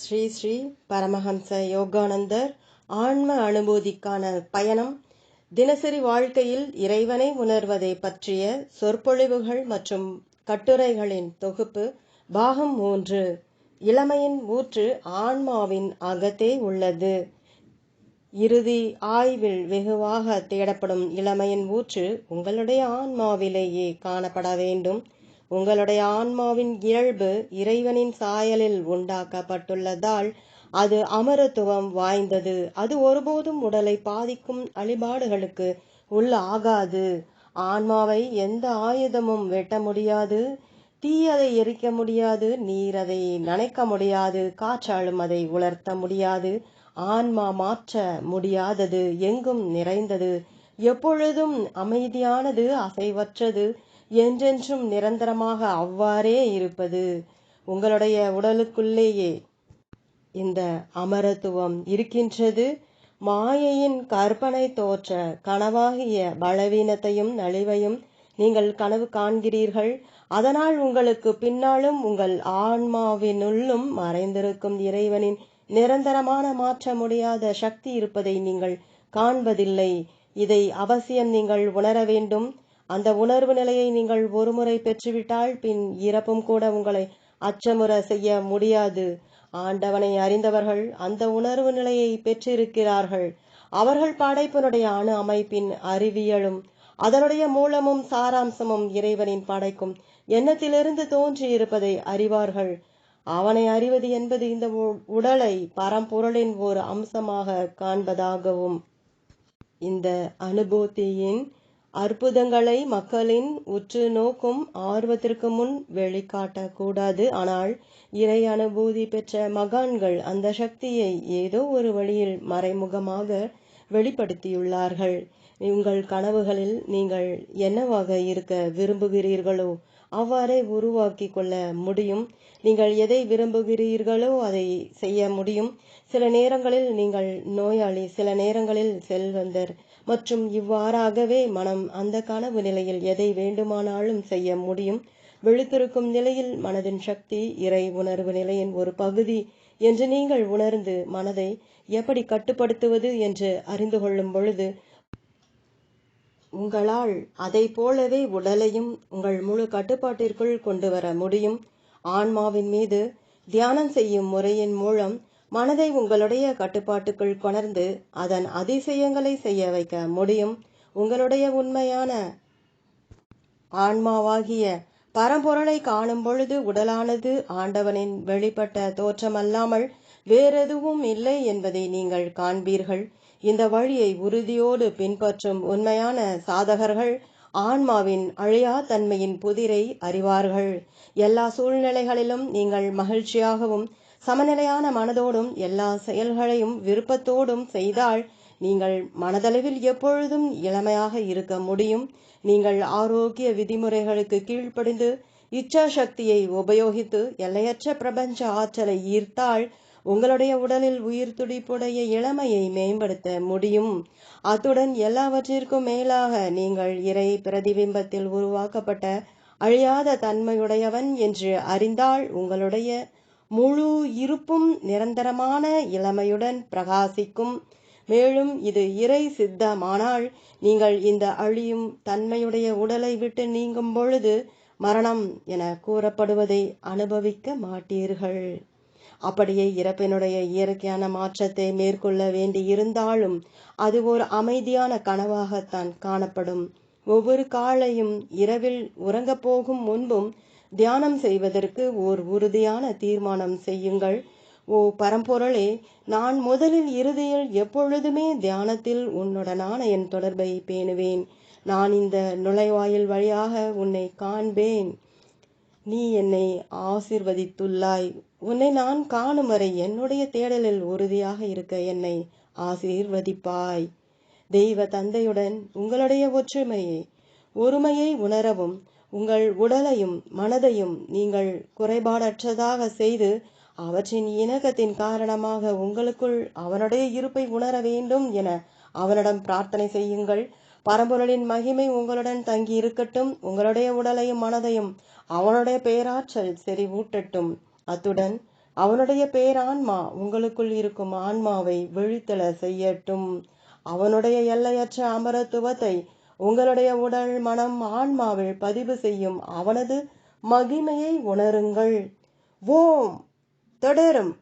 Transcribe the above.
ஸ்ரீ ஸ்ரீ பரமஹம்ச யோகானந்தர் ஆன்ம அனுபூதிக்கான பயணம். தினசரி வாழ்க்கையில் இறைவனை உணர்வதை பற்றிய சொற்பொழிவுகள் மற்றும் கட்டுரைகளின் தொகுப்பு பாகம் மூன்று. இளமையின் ஊற்று ஆன்மாவின் அகத்தே உள்ளது. இறுதி ஆய்வில் வெகுவாக தேடப்படும் இளமையின் ஊற்று உங்களுடைய ஆன்மாவிலேயே காணப்பட வேண்டும். உங்களுடைய ஆன்மாவின் இயல்பு இறைவனின் சாயலில் உண்டாக்கப்பட்டுள்ளதால் அது அமரத்துவம் வாய்ந்தது. அது ஒருபோதும் உடலை பாதிக்கும் அழிபாடுகளுக்கு உள்ளாகாது ஆன்மாவை எந்த ஆயுதமும் வெட்ட முடியாது. தீ அதை எரிக்க முடியாது. நீர் அதை நனைக்க முடியாது. காற்றாலும் அதை உலர்த்த முடியாது. ஆன்மா மாற்ற முடியாதது. எங்கும் நிறைந்தது. எப்பொழுதும் அமைதியானது அசைவற்றது. என்றென்றும் நிரந்தரமாக அவ்வாறே இருப்பது உங்களுடைய உடலுக்குள்ளேயே. இந்த அமரத்துவம் இருக்கின்றது. மாயையின் கற்பனை தோற்ற கனவாகிய பலவீனத்தையும் நலிவையும் நீங்கள் கனவு காண்கிறீர்கள். அதனால் உங்களுக்கு பின்னாலும் உங்கள் ஆன்மாவினுள்ளும் மறைந்திருக்கும் இறைவனின் நிரந்தரமான மாற்ற முடியாத சக்தி இருப்பதை நீங்கள் காண்பதில்லை. இதை அவசியம் நீங்கள் உணர வேண்டும். அந்த உணர்வு நிலையை நீங்கள் ஒருமுறை பெற்றுவிட்டால் பின் இறப்பும் கூட உங்களை அச்சமுற செய்ய முடியாது. ஆண்டவனை அறிந்தவர்கள் அந்த உணர்வு நிலையை பெற்றிருக்கிறார்கள். அவர்கள் படைப்பினுடைய அணு அமைப்பின் அறிவியலும் அதனுடைய மூலமும் சாராம்சமும் இறைவனின் படைக்கும் எண்ணத்திலிருந்து தோன்றி இருப்பதை அறிவார்கள். அவனை அறிவது என்பது இந்த உடலை பரம்பொருளின் ஒரு அம்சமாக காண்பதாகவும் இந்த அனுபூதியின் அற்புதங்களை மக்களின் உற்று நோக்கும் ஆர்வத்திற்கு முன் வெளிக்காட்டக்கூடாது. ஆனால் இறை அனுபூதி பெற்ற மகான்கள் அந்த சக்தியை ஏதோ ஒரு வழியில் மறைமுகமாக வெளிப்படுத்தியுள்ளார்கள். உங்கள் கனவுகளில் நீங்கள் என்னவாக இருக்க விரும்புகிறீர்களோ அவ்வாறே உருவாக்கி கொள்ள முடியும். நீங்கள் எதை விரும்புகிறீர்களோ அதை செய்ய முடியும். சில நேரங்களில் நீங்கள் நோயாளி சில நேரங்களில் செல்வந்தர். மற்றும் இவ்வாறாகவே மனம் அந்த கனவு நிலையில் எதை வேண்டுமானாலும் செய்ய முடியும். விழித்திருக்கும் நிலையில் மனதின் சக்தி இறை உணர்வு நிலையின் ஒரு பகுதி என்று நீங்கள் உணர்ந்து மனதை எப்படி கட்டுப்படுத்துவது என்று அறிந்து கொள்ளும் பொழுது உங்களால் அதை போலவே உடலையும் உங்கள் முழு கட்டுப்பாட்டிற்குள் கொண்டு வர முடியும். ஆன்மாவின் மீது தியானம் செய்யும் முறையின் மூலம் மனதை உங்களுடைய கட்டுப்பாட்டுக்குள் கொணர்ந்து அதன் அதிசயங்களை செய்ய வைக்க முடியும். உங்களுடைய உண்மையான ஆன்மாவாகிய பரம்பொருளை காணும் பொழுது உடலானது ஆண்டவனின் வெளிப்பட்ட தோற்றமல்லாமல் வேறெதுவும் இல்லை என்பதை நீங்கள் காண்பீர்கள். இந்த வழியை உறுதியோடு பின்பற்றும் உண்மையான சாதகர்கள் ஆன்மாவின் அழியா தன்மையின் புதிரை அறிவார்கள். எல்லா சூழ்நிலைகளிலும் நீங்கள் மகிழ்ச்சியாகவும் சமநிலையான மனதோடும் எல்லா செயல்களையும் விருப்பத்தோடும் செய்தால் நீங்கள் மனதளவில் எப்பொழுதும் இளமையாக இருக்க முடியும். நீங்கள் ஆரோக்கிய விதிமுறைகளுக்கு கீழ்ப்படிந்து இச்சா சக்தியை உபயோகித்து எல்லையற்ற பிரபஞ்ச ஆற்றலை ஈர்த்தால் உங்களுடைய உடலில் உயிர் துடிப்புடைய இளமையை மேம்படுத்த முடியும். அத்துடன் எல்லாவற்றிற்கும் மேலாக நீங்கள் இறை பிரதிபிம்பத்தில் உருவாக்கப்பட்ட அழியாத தன்மையுடையவன் என்று அறிந்தால் உங்களுடைய முழு இருப்பும் நிரந்தரமான இளமையுடன் பிரகாசிக்கும். மேலும் இது இறை சித்தமானால் நீங்கள் இந்த அழியும் தன்மையுடைய உடலை விட்டு நீங்கும் பொழுது மரணம் என கூறப்படுவதை அனுபவிக்க மாட்டீர்கள். அப்படியே இறப்பினுடைய இயற்கையான மாற்றத்தை மேற்கொள்ள வேண்டி இருந்தாலும் அது ஒரு அமைதியான கனவாகத்தான் காணப்படும். ஒவ்வொரு காலையும் இரவில் உறங்கப் போகும் முன்பும் தியானம் செய்வதற்கு ஓர் உறுதியான தீர்மானம் செய்யுங்கள். ஓ பரம்பொருளே நான் முதலில் இறுதியில் எப்பொழுதுமே தியானத்தில் உன்னுடனான என் தொடர்பை பேணுவேன். நான் இந்த நுழைவாயில் வழியாக உன்னை காண்பேன். நீ என்னை ஆசிர்வதித்துள்ளாய். உன்னை நான் காணும் வரை என்னுடைய தேடலில் உறுதியாக இருக்க என்னை ஆசீர்வதிப்பாய். தெய்வ தந்தையுடன் உங்களுடைய ஒற்றுமையை ஒருமையை உணரவும் உங்கள் உடலையும் மனதையும் நீங்கள் குறைபாடற்றதாக செய்து அவற்றின் இணக்கத்தின் காரணமாக உங்களுக்குள் அவனுடைய இருப்பை உணர வேண்டும் என அவனிடம் பிரார்த்தனை செய்யுங்கள். பரம்பொருளின் மகிமை உங்களுடன் தங்கி இருக்கட்டும் உங்களுடைய உடலையும் மனதையும் அவனுடைய பேராற்றல் செறிவூட்டட்டும். அத்துடன் அவனுடைய பேரான்மா உங்களுக்குள் இருக்கும் ஆன்மாவை விழித்தள செய்யட்டும். அவனுடைய எல்லையற்ற அமரத்துவத்தை உங்களுடைய உடல் மனம் ஆன்மாவில் பதிவு செய்யும் அவனது மகிமையை உணருங்கள். ஓம்! தொடரும்.